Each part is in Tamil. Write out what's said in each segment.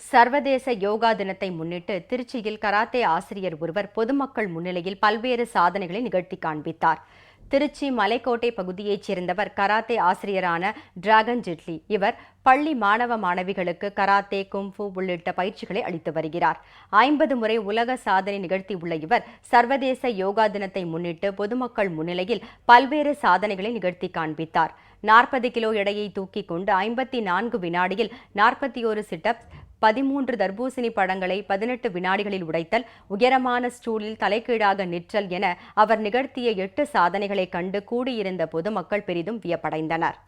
சர்வதேச யோகா தினத்தை முன்னிட்டு திருச்சியில் கராத்தே ஆசிரியர் ஒருவர் பொதுமக்கள் முன்னிலையில் பல்வேறு சாதனைகளை நிகழ்த்தி காண்பித்தார். திருச்சி மலைக்கோட்டை பகுதியைச் சேர்ந்தவர் கராத்தே ஆசிரியரான டிராகன் ஜெட்லி. இவர் பள்ளி மாணவ மாணவிகளுக்கு கராத்தே கும்ஃபு உள்ளிட்ட பயிற்சிகளை அளித்து வருகிறார். ஐம்பது முறை உலக சாதனை நிகழ்த்தியுள்ள இவர் சர்வதேச யோகா தினத்தை முன்னிட்டு பொதுமக்கள் முன்னிலையில் பல்வேறு சாதனைகளை நிகழ்த்தி காண்பித்தார். நாற்பது கிலோ எடையை தூக்கிக் கொண்டு ஐம்பத்தி நான்கு வினாடியில் நாற்பத்தி ஒரு சிட்டப்ஸ் பதிமூன்று தர்பூசணி பழங்களை பதினெட்டு வினாடிகளில் உடைத்தல் உயரமான ஸ்டூலில் தலைகீழாக நிற்றல் என அவர் நிகழ்த்திய எட்டு சாதனைகளைக் கண்டு கூடியிருந்த பொதுமக்கள் பெரிதும் வியப்படைந்தனர்.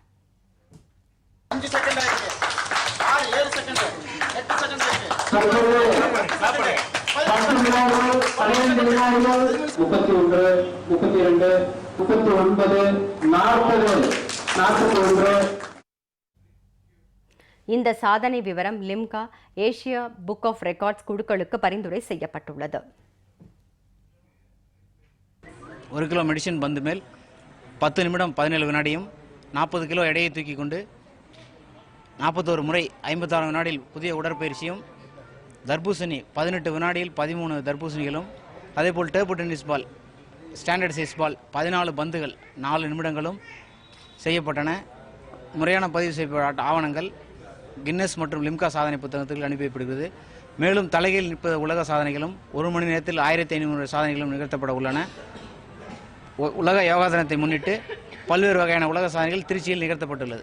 முப்பத்தி ஒன்று முப்பத்தி இரண்டு முப்பத்தி ஒன்பது நாற்பது நாற்பத்தி ஒன்று இந்த சாதனை விவரம் Limca Asia book of records குழுக்களுக்கு பரிந்துரை செய்யப்பட்டுள்ளது. ஒரு கிலோ மெடிசின் பந்து மேல் பத்து நிமிடம் பதினேழு வினாடியும் நாற்பது கிலோ எடையை தூக்கி கொண்டு நாற்பத்தோரு முறை ஐம்பத்தாறு வினாடியில் புதிய உடற்பயிற்சியும் தர்பூசணி பதினெட்டு வினாடியில் பதிமூணு தர்பூசணிகளும் அதேபோல் table tennis ball standard size ball பதினாலு பந்துகள் நாலு நிமிடங்களும் செய்யப்பட்டன. முறையான பதிவு செய்யப்பட்ட ஆவணங்கள் கின்னஸ் மற்றும் லிம்கா சாதனை புத்தகத்தில் அனுப்பி வைக்கப்படுகிறது மேலும் தலையில் நிற்பது உலக சாதனைகளும் ஒரு மணி நேரத்தில் ஆயிரத்தி ஐநூறு சாதனைகளும் நிகழ்த்தப்பட உள்ளன. உ- உலக யோகா தினத்தை முன்னிட்டு பல்வேறு வகையான உலக சாதனைகள் திருச்சியில் நிகழ்த்தப்பட்டுள்ளது.